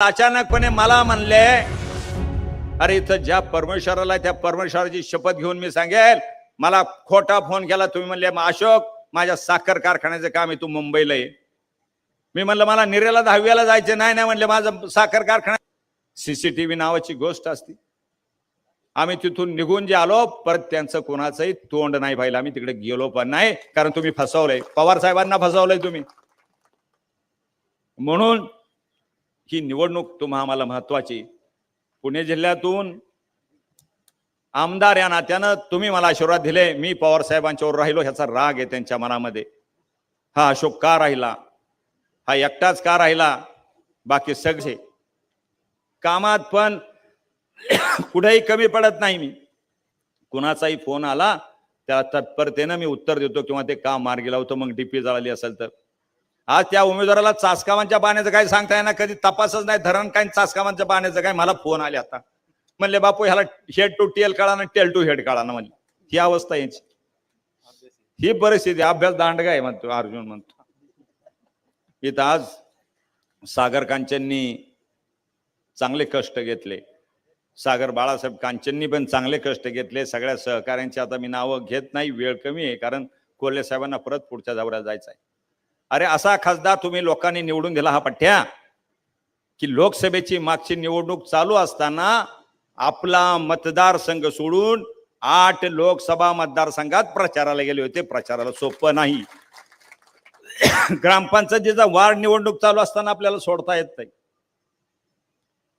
अचानकपणे मला म्हणले अरे इथं ज्या परमेश्वराला त्या परमेश्वराची शपथ घेऊन मी सांगेल. मला खोटा फोन केला तुम्ही म्हणले अशोक माझ्या साखर कारखान्याचं काम आहे तू मुंबईला ये. मी म्हणलं मला निरेला दहावीला जायचं नाही नाही म्हणले माझं साखर कारखाना सीसीटीव्ही नावाची गोष्ट असती. आम्ही तिथून निघून जे आलो परत त्यांचं कोणाचंही तोंड नाही पाहिलं. आम्ही तिकडे गेलो पण नाही कारण तुम्ही फसवलंय. पवार साहेबांना फसवलंय तुम्ही. म्हणून ही निवडणूक तुम्हा आम्हाला महत्वाची. पुणे जिल्ह्यातून आमदार या नात्यानं तुम्ही मला आशीर्वाद दिले मी पवार साहेबांच्यावर राहिलो ह्याचा राग आहे त्यांच्या मनामध्ये. हा अशोक का राहिला? हा एकटाच का राहिला? बाकी सगळे. कामात पण कुठेही कमी पडत नाही मी. कुणाचाही फोन आला त्या तत्परतेनं मी उत्तर देतो किंवा ते काम मार्गी लावतो मग डीपी जळाली असेल तर. आज त्या उमेदवाराला चासकामांच्या पाण्याचं काही सांगता येणार कधी तपासच नाही धरण काय चासकामांच्या पाण्याचं काय? मला फोन आले आता. म्हणले बापू ह्याला हेड टू टेल काढा ना टेल टू हेड काढा ना म्हणले. ही अवस्था यांची. ही परिस्थिती अभ्यास दांडगा आहे म्हणतो अर्जुन म्हणतो. इथं आज सागर कांचननी चांगले कष्ट घेतले. सागर बाळासाहेब कांचननी पण चांगले कष्ट घेतले. सगळ्या सहकाऱ्यांची आता मी नावं घेत नाही वेळ कमी आहे कारण कोल्हे साहेबांना परत पुढच्या दौऱ्यात जायचं आहे. अरे असा खासदार तुम्ही लोकांनी निवडून दिला हा पठ्या की लोकसभेची मागची निवडणूक चालू असताना आपला मतदारसंघ सोडून आठ लोकसभा मतदारसंघात प्रचाराला गेले होते. प्रचाराला सोपं नाही. ग्रामपंचायतीचा वार्ड निवडणूक चालू असताना आपल्याला सोडता येत नाही.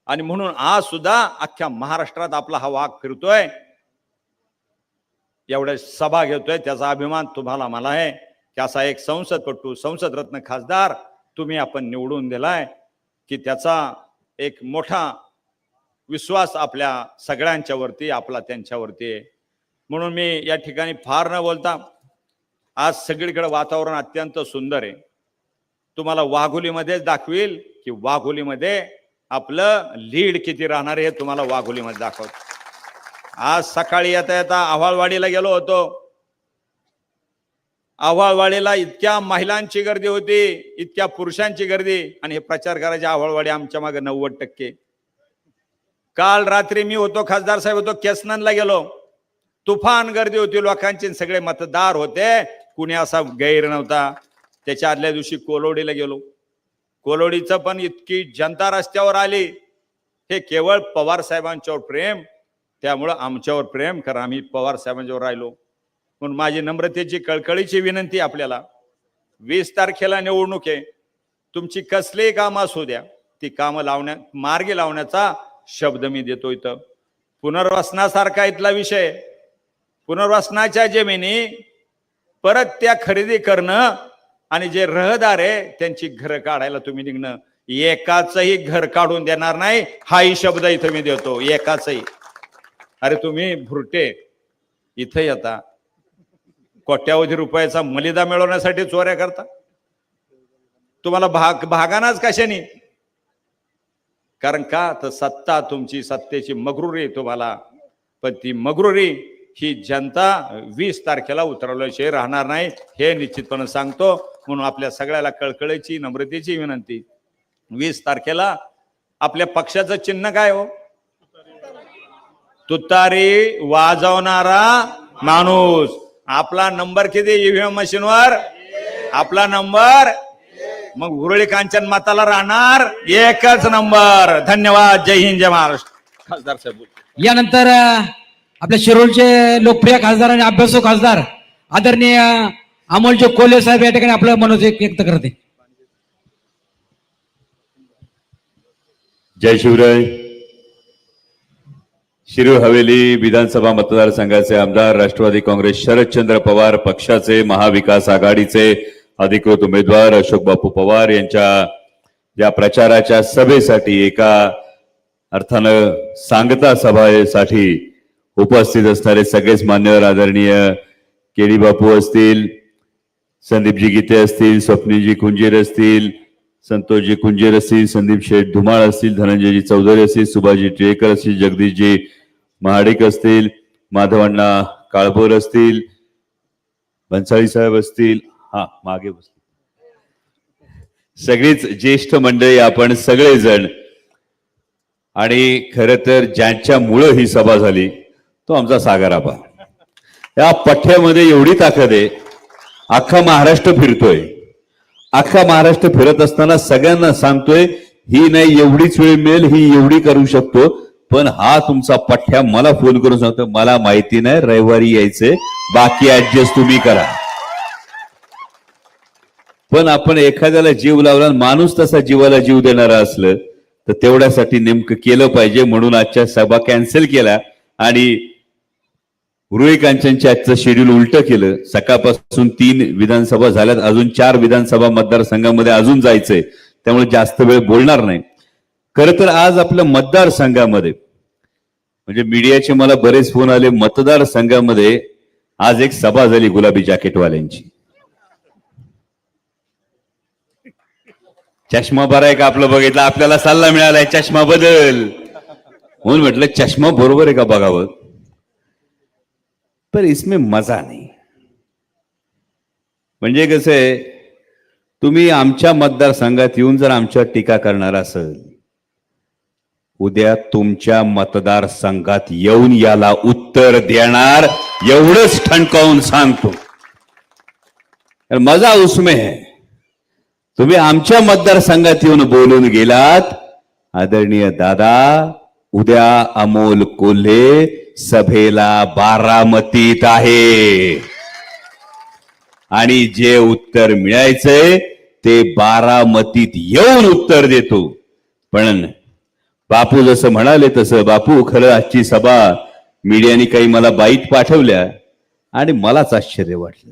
आणि म्हणून आज सुद्धा अख्ख्या महाराष्ट्रात आपला हा वाघ फिरतोय. एवढ्या सभा घेतोय त्याचा अभिमान तुम्हाला मला आहे. त्याचा असा एक संसदपटू संसद रत्न खासदार तुम्ही आपण निवडून दिलाय की त्याचा एक मोठा विश्वास आपल्या सगळ्यांच्यावरती आपला त्यांच्यावरती आहे. म्हणून मी या ठिकाणी फार न बोलता आज सगळीकडे वातावरण अत्यंत सुंदर आहे. तुम्हाला वाघोलीमध्येच दाखवील की वाघोलीमध्ये आपलं लीड किती राहणार आहे हे तुम्हाला वाघोलीमध्ये दाखवत. आज सकाळी येता येता आव्हाळवाडीला गेलो होतो. आव्हाळवाडीला इतक्या महिलांची गर्दी होती इतक्या पुरुषांची गर्दी. आणि हे प्रचार करायचे आव्हाळवाडी आमच्या मागे नव्वद टक्के. काल रात्री मी होतो खासदार साहेब होतो केसनंदला गेलो. तुफान गर्दी होती लोकांची सगळे मतदार होते. कुणी असा गैर नव्हता. त्याच्या आदल्या दिवशी कोलोडीला गेलो. कोलोडीचं पण इतकी जनता रस्त्यावर आली. हे केवळ पवार साहेबांच्यावर प्रेम. त्यामुळं आमच्यावर प्रेम करा आम्ही पवार साहेबांच्यावर राहिलो. म्हणून माझी नम्रतेची कळकळीची विनंती आपल्याला. वीस तारखेला निवडणूक आहे. तुमची कसलीही काम असू द्या. ती कामं लावण्या मार्गी लावण्याचा शब्द मी देतो इथं. पुनर्वसनासारखा इथला विषय. पुनर्वसनाच्या जमिनी परत त्या खरेदी करणं आणि जे रहदार आहे त्यांची घरं काढायला तुम्ही निघणं. एकाचही घर काढून देणार नाही हाही शब्द इथं मी देतो. एकाचही. अरे तुम्ही भुरटे. इथं येता कोट्यावधी रुपयाचा मलिदा मिळवण्यासाठी चोऱ्या करता? तुम्हाला भाग भागानाच कशाने कारण का? तर सत्ता तुमची सत्तेची मगरुरी तुम्हाला. पण ती मगरुरी ही जनता वीस तारखेला उतरवल्याशिवाय राहणार नाही हे निश्चितपणे सांगतो. म्हणून आपल्या सगळ्याला कळकळीची नम्रतेची विनंती. वीस तारखेला आपल्या पक्षाचं चिन्ह काय हो? तुतारी वाजवणारा माणूस. आपला नंबर किती ईव्हीएम मशीनवर? आपला नंबर? मग उरळी कांचन माताला राहणार एकच नंबर. धन्यवाद. जय हिंद जय महाराष्ट्र. खासदार साहेब बोल. यानंतर आपल्या शिरोळचे लोकप्रिय खासदार आणि अभ्यासू खासदार आदरणीय अमोलचे कोल्हे साहेब या ठिकाणी आपलं मनोज व्यक्त करते. जय शिवराय. शिरूर हवेली विधानसभा मतदारसंघाचे आमदार राष्ट्रवादी काँग्रेस शरदचंद्र पवार पक्षाचे महाविकास आघाडीचे अधिकृत उमेदवार अशोक बापू पवार यांच्या या प्रचाराच्या सभेसाठी एका अर्थानं सांगता सभेसाठी उपस्थित असणारे सगळेच मान्यवर आदरणीय केडी बापू असतील संदीपजी गीते असतील स्वप्नीजी कुंजीर असतील संतोषजी कुंजीर असतील संदीप शेठ धुमाळ असतील धनंजयजी चौधरी असतील सुभाषजी टिळेकर असतील जगदीशजी महाडिक असतील माधवांना काळभोर असतील भन्साळी साहेब असतील हा मागे बसतील सगळीच ज्येष्ठ मंडळी आपण सगळेजण. आणि खर तर ज्यांच्यामुळं ही सभा झाली तो आमचा सागराबा या पठ्ठ्यामध्ये एवढी ताकद आहे अख्खा महाराष्ट्र फिरतोय. अख्खा महाराष्ट्र फिरत असताना सगळ्यांना सांगतोय ही नाही एवढीच वेळ मिळेल ही एवढी करू शकतो. पण हा तुमचा पठ्ठ्या मला फोन करून सांगतो. मला माहिती नाही रविवारी यायचंय बाकी ऍडजस्ट तुम्ही करा. पण आपण एखाद्याला जीव लावला माणूस तसा जीवाला जीव देणारा असलं तर तेवढ्यासाठी नेमकं केलं पाहिजे म्हणून आजच्या सभा कॅन्सल केल्या आणि रुई कांचनच्या आजचं शेड्यूल उलट केलं. सकाळपासून तीन विधानसभा झाल्यात. अजून चार विधानसभा मतदारसंघामध्ये अजून जायचंय. त्यामुळे जास्त वेळ बोलणार नाही. खरं तर आज आपल्या मतदारसंघामध्ये म्हणजे मीडियाचे मला बरेच फोन आले मतदारसंघामध्ये आज एक सभा झाली गुलाबी जॅकेटवाल्यांची. चष्मा बरा आहे का आपलं बघितलं? आपल्याला सल्ला मिळालाय चष्मा बदल. म्हणून म्हटलं चष्मा बरोबर आहे का बघावं? पर इसमें मजा नाही. म्हणजे कसं आहे तुम्ही आमच्या मतदारसंघात येऊन जर आमच्यावर टीका करणार असेल उद्या तुमच्या मतदारसंघात येऊन याला उत्तर देणार एवढंच ठणकावून सांगतो. मजा उसमे है. तुम्ही आमच्या मतदारसंघात येऊन बोलून गेलात. आदरणीय दादा उद्या अमोल कोल्हे सभेला बारामतीत आहे. आणि जे उत्तर मिळायचंय ते बारामतीत येऊन उत्तर देतो. पण बापू जसं म्हणाले तसं. बापू खरं आजची सभा मीडियाने काही मला बाईट पाठवल्या आणि मलाच आश्चर्य वाटलं.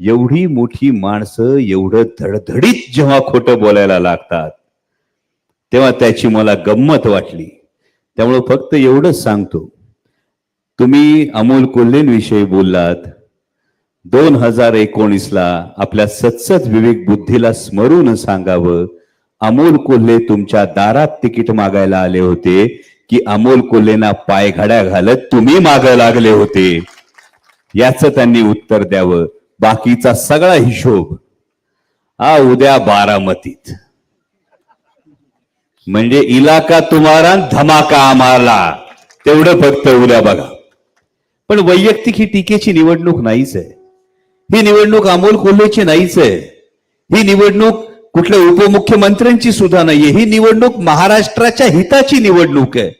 एवढी मोठी माणसं एवढं धडधडीत जेव्हा खोटं बोलायला लागतात तेव्हा त्याची मला गंमत वाटली. त्यामुळं फक्त एवढंच सांगतो. तुम्ही अमोल कोल्हेंविषयी बोललात. दोन हजार एकोणीसला आपल्या सत्सत विवेक बुद्धीला स्मरून सांगावं. अमोल कोल्हे तुमच्या दारात तिकीट मागायला आले होते की अमोल कोल्हेना पायघड्या घालत तुम्ही माग लागले होते? याच त्यांनी उत्तर द्यावं. बाकीचा सगळा हिशोब हा उद्या बारामतीत. म्हणजे इलाका तुम्हाला धमाका आम्हाला. तेवढं फक्त उद्या बघा. पण वैयक्तिक ही टीकेची निवडणूक नाहीच आहे. ही निवडणूक अमोल कोल्हेची नाहीच आहे. ही निवडणूक कुठल्या उपमुख्यमंत्र्यांची सुद्धा नाहीये. ही निवडणूक महाराष्ट्राच्या हिताची निवडणूक आहे.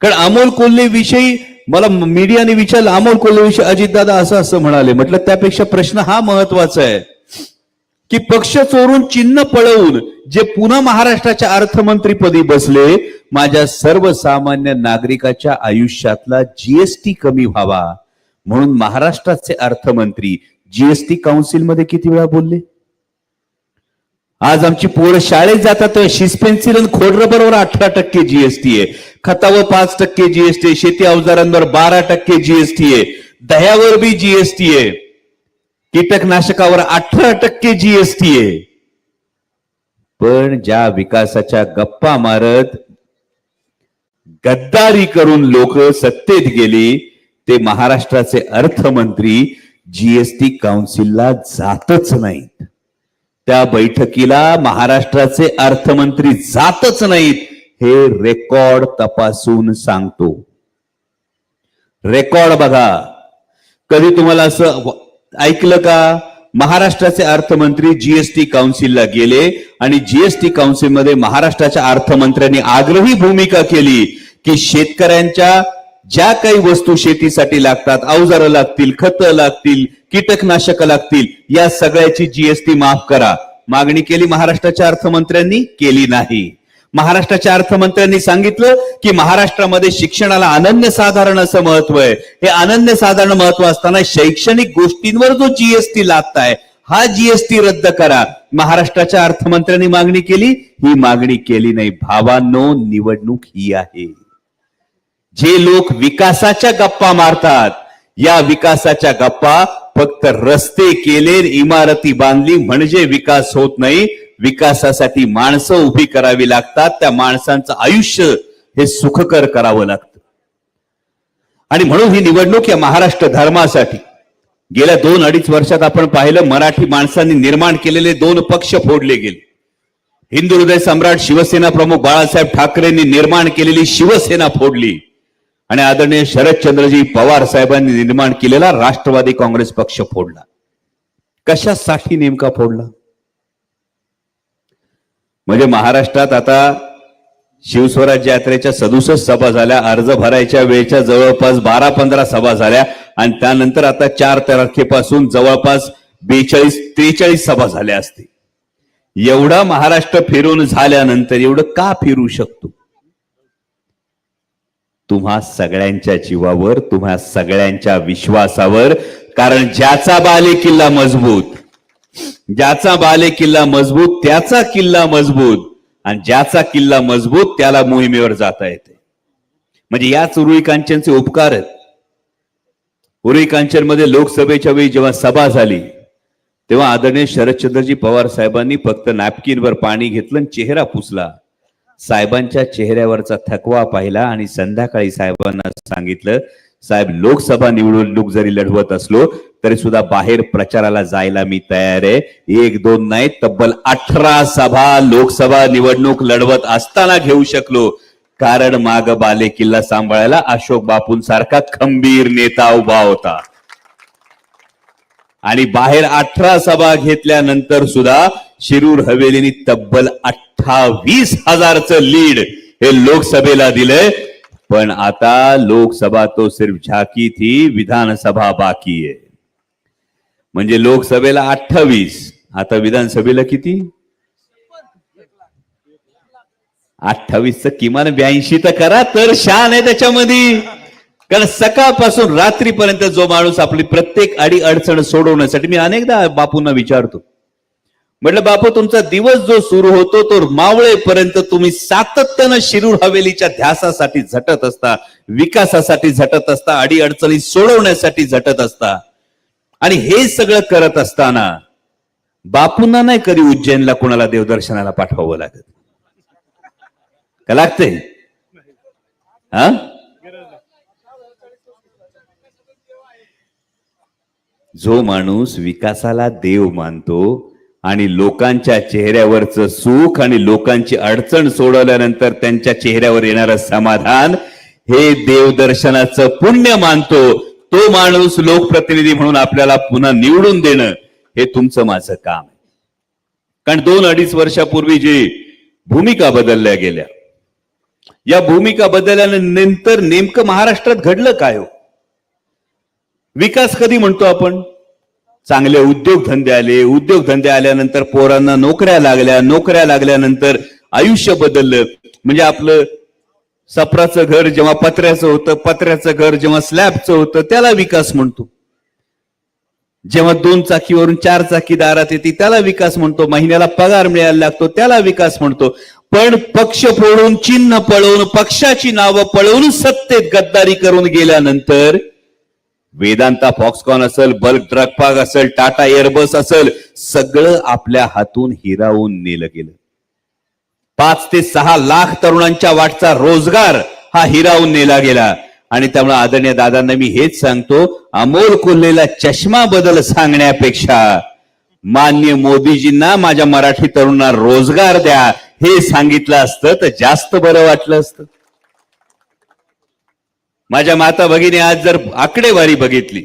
कारण अमोल कोल्हेविषयी मला मीडियाने विचारलं अमोल कोल्हेविषयी अजितदादा असं असं म्हणाले. म्हटलं त्यापेक्षा प्रश्न हा महत्त्वाचा आहे की पक्ष चोरून चिन्ह पळवून जे पुन्हा महाराष्ट्राच्या अर्थमंत्रीपदी बसले माझ्या सर्वसामान्य नागरिकाच्या आयुष्यातला जीएसटी कमी व्हावा. म्हणून महाराष्ट्राचे अर्थमंत्री जीएसटी काउन्सिलमध्ये किती वेळा बोलले? आज आमची पोरं शाळेत जातात शिस पेन्सिल आणि खोडरबरवर अठरा टक्के जीएसटी आहे. खतावर पाच टक्के जीएसटी आहे. शेती अवजारांवर बारा टक्के जीएसटी आहे. दह्यावर बी जीएसटी आहे. कीटकनाशकावर अठरा टक्के जीएसटी आहे. पण ज्या विकासाच्या गप्पा मारत गद्दारी करून लोक सत्तेत गेली ते महाराष्ट्राचे अर्थमंत्री जीएसटी काउन्सिलला जातच नाहीत. त्या बैठकीला महाराष्ट्राचे अर्थमंत्री जातच नाहीत हे रेकॉर्ड तपासून सांगतो. रेकॉर्ड बघा. कधी तुम्हाला असं ऐकलं का? महाराष्ट्राचे अर्थमंत्री जीएसटी काउन्सिलला गेले आणि जीएसटी काउन्सिलमध्ये महाराष्ट्राच्या अर्थमंत्र्यांनी आग्रही भूमिका केली की शेतकऱ्यांच्या ज्या काही वस्तू शेतीसाठी लागतात अवजारं लागतील खतं लागतील कीटकनाशक लागतील. या सगळ्याची जीएसटी माफ करा. मागणी केली महाराष्ट्राच्या अर्थमंत्र्यांनी केली नाही. महाराष्ट्राच्या अर्थमंत्र्यांनी सांगितलं की महाराष्ट्रामध्ये शिक्षणाला अनन्य साधारण असं महत्त्व आहे. हे अनन्य साधारण महत्त्व असताना शैक्षणिक गोष्टींवर जो जीएसटी लागताय हा जीएसटी रद्द करा. महाराष्ट्राच्या अर्थमंत्र्यांनी मागणी केली ही मागणी केली नाही. भावांनो निवडणूक ही आहे. जे लोक विकासाच्या गप्पा मारतात या विकासाच्या गप्पा फक्त रस्ते केले इमारती बांधली म्हणजे विकास होत नाही. विकासासाठी माणसं उभी करावी लागतात. त्या माणसांचं आयुष्य हे सुखकर करावं लागतं. आणि म्हणून ही निवडणूक या महाराष्ट्र धर्मासाठी. गेल्या दोन अडीच वर्षात आपण पाहिलं मराठी माणसांनी निर्माण केलेले दोन पक्ष फोडले गेले. हिंदू हृदय सम्राट शिवसेना प्रमुख बाळासाहेब ठाकरेंनी निर्माण केलेली शिवसेना फोडली. आणि आदरणीय शरदचंद्रजी पवार साहेबांनी निर्माण केलेला राष्ट्रवादी काँग्रेस पक्ष फोडला. कशासाठी नेमका फोडला? म्हणजे महाराष्ट्रात आता शिवस्वराज्य यात्रेच्या सदुसष्ट सभा झाल्या अर्ज भरायच्या वेळेच्या जवळपास बारा पंधरा सभा झाल्या आणि त्यानंतर आता चार तारखेपासून जवळपास बेचाळीस त्रेचाळीस सभा झाल्या असतील. एवढा महाराष्ट्र फिरून झाल्यानंतर एवढं का फिरू शकतो? तुम्हा सगळ्यांच्या जीवावर तुम्हा सगळ्यांच्या विश्वासावर कारण ज्याचा बाले किल्ला मजबूत ज्याचा बाले किल्ला मजबूत त्याचा किल्ला मजबूत आणि ज्याचा किल्ला मजबूत त्याला मोहिमेवर जाता येते. म्हणजे याच उरुळी कांचनचे उपकार आहेत. उरुई कांचनमध्ये लोकसभेच्या वेळी जेव्हा सभा झाली तेव्हा आदरणीय शरदचंद्रजी पवार साहेबांनी फक्त नॅपकिनवर पाणी घेतलं आणि चेहरा पुसला. साहेबांच्या चेहऱ्यावरचा थकवा पाहिला आणि संध्याकाळी साहेबांना सांगितलं साहेब लोकसभा निवडणूक जरी लढवत असलो तरी सुद्धा बाहेर प्रचाराला जायला मी तयार आहे. एक दोन नाही तब्बल अठरा सभा लोकसभा निवडणूक लढवत असताना घेऊ शकलो. कारण माग बाले किल्ला सांभाळायला अशोक बापूंसारखा खंबीर नेता उभा होता. आणि बाहेर अठरा सभा घेतल्यानंतर सुद्धा शिरूर हवेलीने तब्बल अठ्ठावीस हजारचं लीड हे लोकसभेला दिलंय. पण आता लोकसभा तो सिर्फ झाकी थी विधानसभा बाकी आहे. म्हणजे लोकसभेला अठ्ठावीस आता विधानसभेला किती? अठ्ठावीस किमान ब्याऐंशी तर करा तर शान आहे त्याच्यामध्ये. कारण सकाळपासून रात्रीपर्यंत जो माणूस आपली प्रत्येक अडी अडचण सोडवण्यासाठी मी अनेकदा बापूंना विचारतो म्हटलं बापू तुमचा दिवस जो सुरू होतो तो मावळेपर्यंत तुम्ही सातत्यानं शिरूर हवेलीच्या ध्यासासाठी झटत असता विकासासाठी झटत असता अडी अडचणी सोडवण्यासाठी झटत असता. आणि हे सगळं करत असताना बापूंना नाही कधी उज्जैनला कोणाला देवदर्शनाला पाठवावं लागत? का लागतंय? हा? जो माणूस विकासाला देव मानतो आणि लोकांच्या चेहऱ्यावरचं सुख आणि लोकांची अडचण सोडवल्यानंतर त्यांच्या चेहऱ्यावर येणारं समाधान हे देवदर्शनाचं पुण्य मानतो. तो माणूस लोकप्रतिनिधी म्हणून आपल्याला पुन्हा निवडून देणं हे तुमचं माझं काम आहे. कारण दोन अडीच वर्षापूर्वी जी भूमिका बदलल्या गेल्या या भूमिका बदलल्यानंतर नेमकं महाराष्ट्रात घडलं काय हो? विकास कधी म्हणतो आपण? चांगले उद्योगधंदे आले. उद्योगधंदे आल्यानंतर पोरांना नोकऱ्या लागल्या. नोकऱ्या लागल्यानंतर आयुष्य बदललं. म्हणजे आपलं सपराचं घर जेव्हा पत्र्याचं होतं पत्र्याचं घर जेव्हा स्लॅबचं होतं त्याला विकास म्हणतो. जेव्हा दोन चाकीवरून चार चाकी दारात येते त्याला विकास म्हणतो. महिन्याला पगार मिळायला लागतो त्याला विकास म्हणतो. पण पक्ष फोडून चिन्ह पळवून पक्षाची नावं पळवून सत्तेत गद्दारी करून गेल्यानंतर वेदांता फॉक्सकॉन असेल बल्क ड्रग पार्क असेल टाटा एअरबस असेल सगळं आपल्या हातून हिरावून नेलं गेलं. पाच ते सहा लाख तरुणांच्या वाटचा रोजगार हा हिरावून नेला गेला. आणि त्यामुळे आदरणीय दादांना मी हेच सांगतो अमोल कोल्हेला चष्मा बदल सांगण्यापेक्षा मान्य मोदीजींना माझ्या मराठी तरुणांना रोजगार द्या हे सांगितलं असतं तर जास्त बरं वाटलं असतं. माझ्या माता भगिनी आज जर आकडेवारी बघितली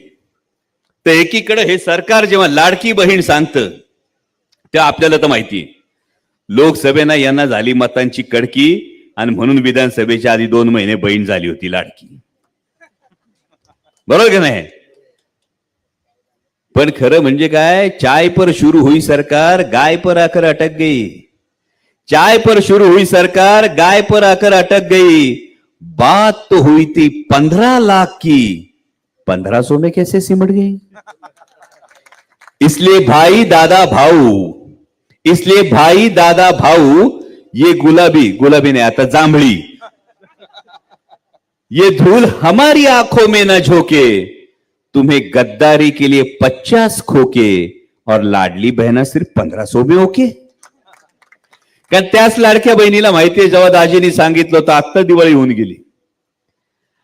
तर एकीकडे हे सरकार जेव्हा लाडकी बहीण सांगतं त्या आपल्याला तर माहिती आहे. लोकसभेना यांना झाली मतांची कडकी आणि म्हणून विधानसभेच्या आधी दोन महिने बहीण झाली होती लाडकी. बरोबर का नाही? पण खरं म्हणजे काय? चाय पर शुरू हुई सरकार गाय पर आकर अटक गई. चाय पर शुरू हुई सरकार गाय पर आकर अटक गई. बात तो हुई थी पंद्रह लाख की। पंद्रह सौ में कैसे सिमट गई? इसलिए भाई दादा भाऊ, इसलिए भाई दादा भाऊ, ये गुलाबी गुलाबी नहीं आता जांभळी ये धूल हमारी आँखों में न झोंके, तुम्हें गद्दारी के लिए पचास खोके और लाडली बहना सिर्फ़ पंद्रह सौ में ओके कारण त्याच लाडक्या बहिणीला माहितीये जेव्हा दाजींनी सांगितलं होतं आत्ता दिवाळी होऊन गेली.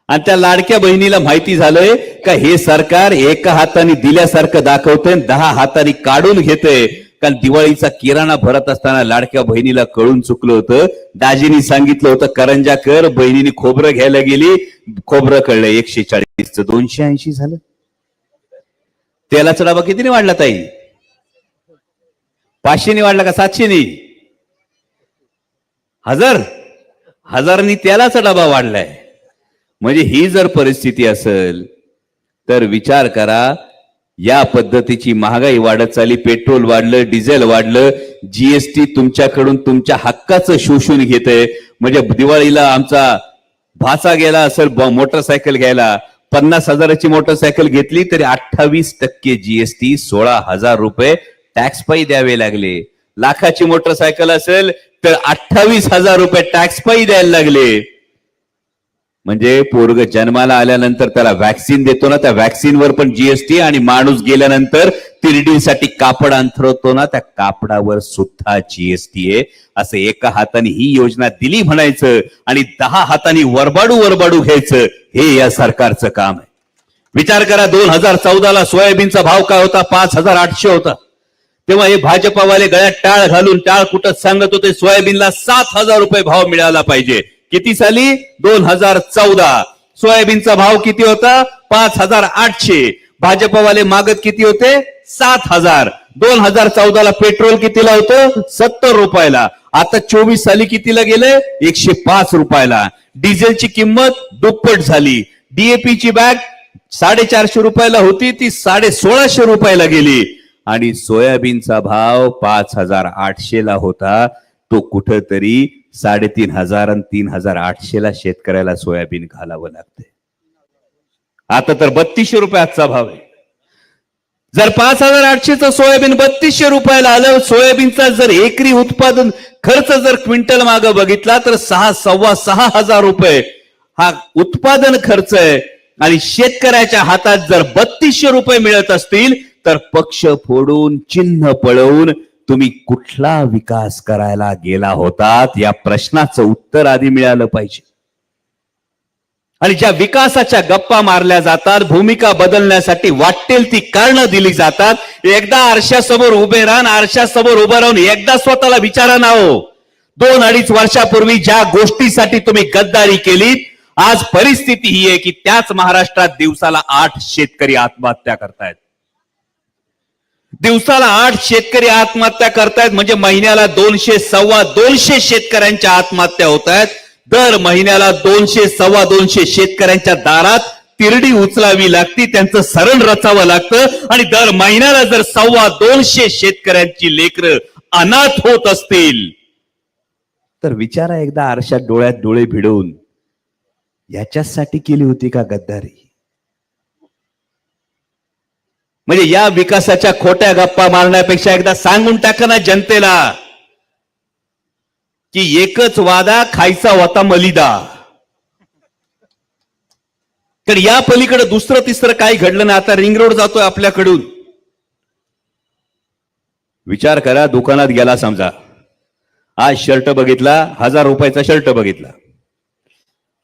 आणि त्या लाडक्या बहिणीला माहिती झालंय का हे सरकार एका हाताने दिल्यासारखं दाखवतंय दहा हाताने काढून घेतंय. कारण दिवाळीचा किराणा भरत असताना लाडक्या बहिणीला कळून चुकलं होतं. दाजीनी सांगितलं होतं करंजा कर बहिणीने खोबरं घ्यायला गेली. खोबरं कळलं एकशे चाळीस दोनशे ऐंशी झालं. तेलाचा डबा कितीने वाढला ताई? पाचशेने वाढला का सातशेने? हजार. हजारनी तेलाचा डबा वाढलाय. म्हणजे ही जर परिस्थिती असेल तर विचार करा या पद्धतीची महागाई वाढत चालली पेट्रोल वाढलं डिझेल वाढलं जीएसटी तुमच्याकडून तुमच्या हक्काचं शोषून घेतंय. म्हणजे दिवाळीला आमचा भाचा गेला असेल ब- मोटरसायकल घ्यायला पन्नास हजाराची मोटरसायकल घेतली तरी अठ्ठावीस टक्के जीएसटी सोळा हजार रुपये टॅक्स पायी द्यावे लागले. लाखाची मोटरसायकल असेल तर अठ्ठावीस हजार रुपये टॅक्स पायी द्यायला लागले. म्हणजे पोरग जन्माला आल्यानंतर त्याला व्हॅक्सिन देतो ना त्या व्हॅक्सिनवर पण जीएसटी आणि माणूस गेल्यानंतर तिरडीसाठी कापड अंथरवतो ना त्या कापडावर सुद्धा जीएसटी आहे. असं एका हाताने ही योजना दिली म्हणायचं आणि दहा हाताने वरबाडू वरबाडू घ्यायचं. हे या सरकारचं काम आहे. विचार करा दोन हजार चौदाला सोयाबीनचा भाव काय होता? पाच हजार आठशे होता. तेव्हा हे भाजपावाले गळ्यात टाळ घालून टाळ कुठं सांगत होते सोयाबीनला सात हजार रुपये भाव मिळाला पाहिजे. किती साली? दोन हजार चौदा. सोयाबीनचा भाव किती होता? पाच हजार आठशे. भाजपावाले मागत किती होते? सात हजार. दोन हजार चौदाला पेट्रोल कितीला होतं? सत्तर रुपयाला. आता चोवीस साली कितीला गेले? एकशे पाच रुपयाला. डिझेलची किंमत दुप्पट झाली. डीएपी ची बॅग साडेचारशे रुपयाला होती ती साडे सोळाशे रुपयाला गेली. आणि सोयाबीनचा भाव पाच हजार आठशेला होता. तो कुठंतरी साडेतीन हजार आणि तीन हजार आठशेला शेतकऱ्याला सोयाबीन घालावं लागतंय. आता तर बत्तीसशे रुपयाचा भाव आहे. जर पाच हजार आठशेचं सोयाबीन बत्तीसशे रुपयाला आलं सोयाबीनचा जर एकरी उत्पादन खर्च जर क्विंटल माग बघितला तर सहा सव्वा सहा हजार रुपये हा उत्पादन खर्च आहे. आणि शेतकऱ्याच्या हातात जर बत्तीसशे रुपये मिळत असतील तर पक्ष फोडून चिन्ह पळवून तुम्ही कुठला विकास करायला गेला होतात? या प्रश्नाचं उत्तर आधी मिळालं पाहिजे. आणि ज्या विकासाच्या गप्पा मारल्या जातात भूमिका बदलण्यासाठी वाटेल ती कारणं दिली जातात. एकदा आरशासमोर उभे राहून आरशासमोर उभं राहून एकदा स्वतःला विचारा ना हो. दोन अडीच वर्षापूर्वी ज्या गोष्टीसाठी तुम्ही गद्दारी केलीत आज परिस्थिती ही आहे की त्याच महाराष्ट्रात दिवसाला आठ शेतकरी आत्महत्या करतायत. दिवसाला आठ शेतकरी आत्महत्या करतायत. म्हणजे महिन्याला दोनशे सव्वा दोनशे शेतकऱ्यांच्या आत्महत्या होत आहेत दर महिन्याला दोनशे सव्वा दोनशे शेतकऱ्यांच्या दारात तिरडी उचलावी लागती त्यांचं सरण रचावं लागतं. आणि दर महिन्याला जर सव्वा दोनशे शेतकऱ्यांची लेकरं अनाथ होत असतील. तर विचारा एकदा आरशात डोळ्यात डोळे भिडवून याच्यासाठी केली होती का गद्दारी? म्हणजे या विकासाच्या खोट्या गप्पा मारण्यापेक्षा एकदा सांगून टाका ना जनतेला की एकच वादा खायचा होता मलिदा. तर या पलीकडे दुसरं तिसरं काही घडलं ना आता रिंग रोड जातोय आपल्याकडून. विचार करा दुकानात गेला समजा. आज शर्ट बघितला हजार रुपयाचा शर्ट बघितला.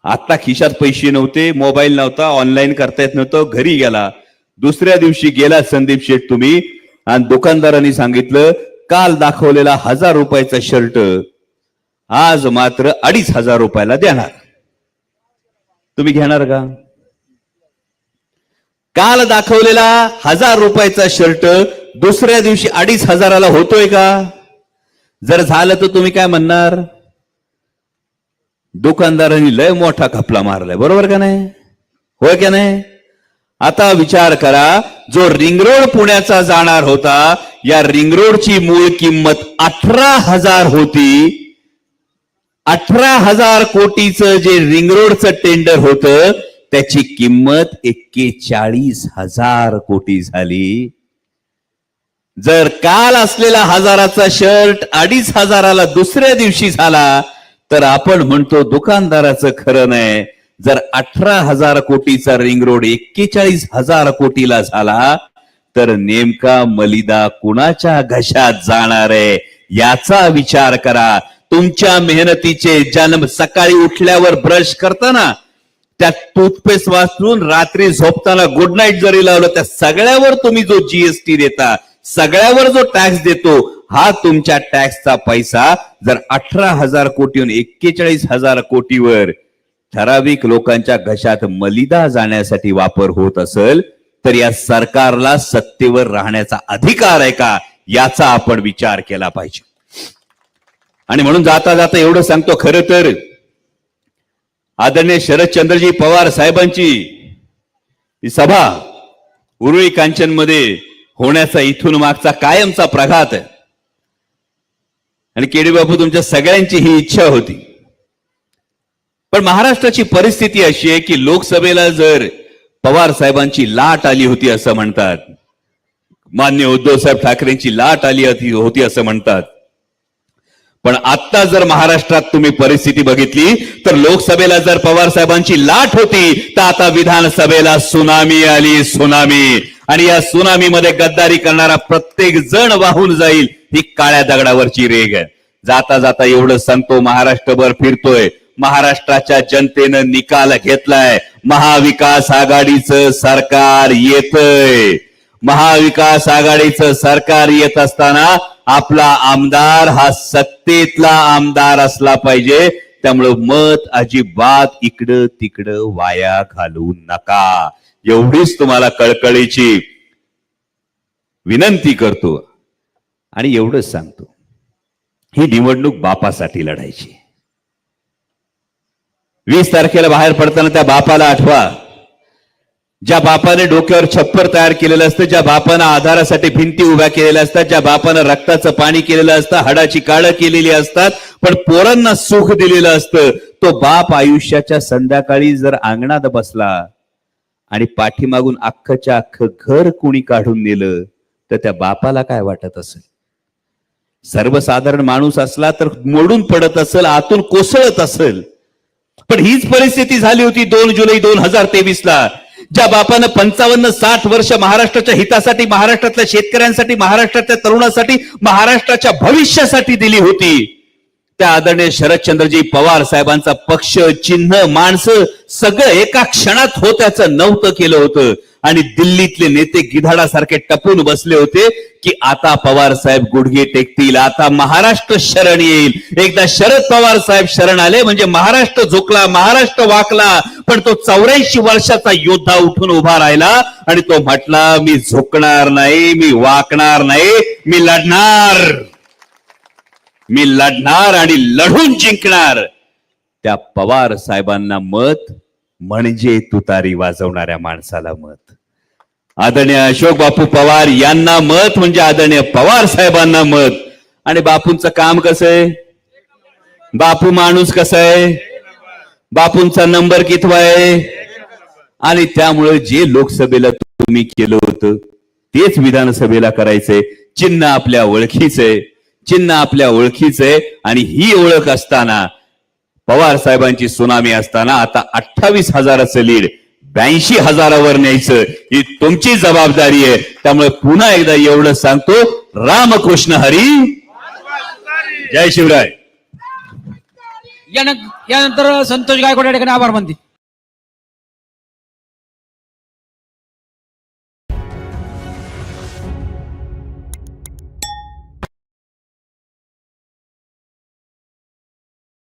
आता खिशात पैसे नव्हते मोबाईल नव्हता ऑनलाईन करता येत नव्हतं घरी गेला. दुसऱ्या दिवशी गेला संदीप शेठ तुम्ही आणि दुकानदारांनी सांगितलं काल दाखवलेला हजार रुपयाचा शर्ट आज मात्र अडीच हजार रुपयाला देणार. तुम्ही घेणार का? काल दाखवलेला हजार रुपयाचा शर्ट दुसऱ्या दिवशी अडीच हजाराला होतोय का? जर झालं तर तुम्ही काय म्हणणार? दुकानदारांनी लय मोठा खपला मारलाय बरोबर का नाही? होय का नाही? आता विचार करा जो रिंग रोड पुण्याचा जाणार होता या रिंग रोडची मूळ किंमत अठरा हजार होती. अठरा हजार कोटीचं जे रिंग रोडचं टेंडर होतं त्याची किंमत एक्केचाळीस हजार कोटी झाली. जर काल असलेला हजाराचा शर्ट अडीच हजाराला दुसऱ्या दिवशी झाला तर आपण म्हणतो दुकानदाराचं खरं नाही. जर अठरा हजार कोटीचा रिंग रोड एक्केचाळीस हजार कोटीला झाला तर नेमका मलिदा कुणाच्या घशात जाणार आहे? याचा विचार करा. तुमच्या मेहनतीचे जन्म सकाळी उठल्यावर ब्रश करताना त्या टूथपेस्ट वाचून रात्री झोपताना गुड नाईट जरी लावलं त्या सगळ्यावर तुम्ही जो जीएसटी देता सगळ्यावर जो टॅक्स देतो हा तुमच्या टॅक्सचा पैसा जर अठरा हजार कोटीहून एक्केचाळीस हजार कोटीवर ठराविक लोकांच्या घशात मलिदा जाण्यासाठी वापर होत असेल तर या सरकारला सत्तेवर राहण्याचा अधिकार आहे का याचा आपण विचार केला पाहिजे. आणि म्हणून जाता जाता एवढं सांगतो खरं तर आदरणीय शरदचंद्रजी पवार साहेबांची सभा उरुळी कांचनमध्ये होण्याचा इथून मागचा कायमचा प्रघात आहे. आणि केडी बापू तुमच्या सगळ्यांची ही इच्छा होती. पण महाराष्ट्राची परिस्थिती अशी आहे की लोकसभेला जर पवार साहेबांची लाट आली होती असं म्हणतात मान्य उद्धव साहेब ठाकरेंची लाट आली होती असं म्हणतात. पण आता जर महाराष्ट्रात तुम्ही परिस्थिती बघितली तर लोकसभेला जर पवार साहेबांची लाट होती तर आता विधानसभेला सुनामी आली सुनामी. आणि या सुनामीमध्ये गद्दारी करणारा प्रत्येक जण वाहून जाईल ही काळ्या दगडावरची रेग आहे. जाता जाता एवढं सांगतो महाराष्ट्रभर फिरतोय. महाराष्ट्राच्या जनतेनं निकाल घेतलाय. महाविकास आघाडीचं सरकार येतय. महाविकास आघाडीचं सरकार येत असताना आपला आमदार हा सत्तेतला आमदार असला पाहिजे. त्यामुळं मत अजिबात इकडं तिकडं वाया घालू नका. एवढीच तुम्हाला कळकळीची विनंती करतो. आणि एवढंच सांगतो. ही निवडणूक बापासाठी लढायची. वीस तारखेला बाहेर पडताना त्या बापाला आठवा. ज्या बापाने डोक्यावर छप्पर तयार केलेलं असतं ज्या बापानं आधारासाठी भिंती उभ्या केलेल्या असतात ज्या बापानं रक्ताचं पाणी केलेलं असतं हाडाची काळं केलेली असतात पण पोरांना सुख दिलेलं असतं तो बाप आयुष्याच्या संध्याकाळी जर अंगणात बसला आणि पाठीमागून अख्खच्या अख्खं घर कुणी काढून नेलं तर त्या बापाला काय वाटत असेल? सर्वसाधारण माणूस असला तर मोडून पडत असेल आतून कोसळत असेल पण हीच परिस्थिती झाली होती दोन जुलै दोन हजार तेवीस ला ज्या बापानं पंचावन्न साठ वर्ष महाराष्ट्राच्या हितासाठी महाराष्ट्रातल्या शेतकऱ्यांसाठी महाराष्ट्रातल्या तरुणासाठी महाराष्ट्राच्या भविष्यासाठी दिली होती. त्या आदरणीय शरदचंद्रजी पवार साहेबांचा पक्ष चिन्ह माणसं सगळं एका क्षणात होत्याचं नव्हतं केलं होतं. आणि दिल्लीतले नेते गिधाडासारखे टपून बसले होते की आता पवार साहेब गुडघे टेकतील आता महाराष्ट्र शरण येईल. एकदा शरद पवार साहेब शरण आले म्हणजे महाराष्ट्र झोकला महाराष्ट्र वाकला पण तो चौऱ्याऐंशी वर्षाचा योद्धा उठून उभा राहिला आणि तो म्हटला मी झोकणार नाही मी वाकणार नाही मी लढणार. मी लढणार आणि लढून जिंकणार. त्या पवार साहेबांना मत म्हणजे तुतारी वाजवणाऱ्या माणसाला मत. आदरणीय अशोक बापू पवार यांना मत म्हणजे आदरणीय पवार साहेबांना मत. आणि बापूंचं काम कसं आहे? बापू माणूस कसा आहे? बापूंचा नंबर कितवा आहे? आणि त्यामुळे जे लोकसभेला तुम्ही केलं होतं तेच विधानसभेला करायचंय. चिन्ह आपल्या ओळखीचंय चिन्ह आपल्या ओळखीचंय आणि ही ओळख असताना पवार साहेबांची सुनामी असताना आता अठ्ठावीस हजाराचं लीड ब्याऐंशी हजारावर न्यायचं ही तुमची जबाबदारी आहे. त्यामुळे पुन्हा एकदा एवढं सांगतो रामकृष्ण हरी. जय शिवराय. यानंतर संतोष गायकवाड या ठिकाणी आभार मानतील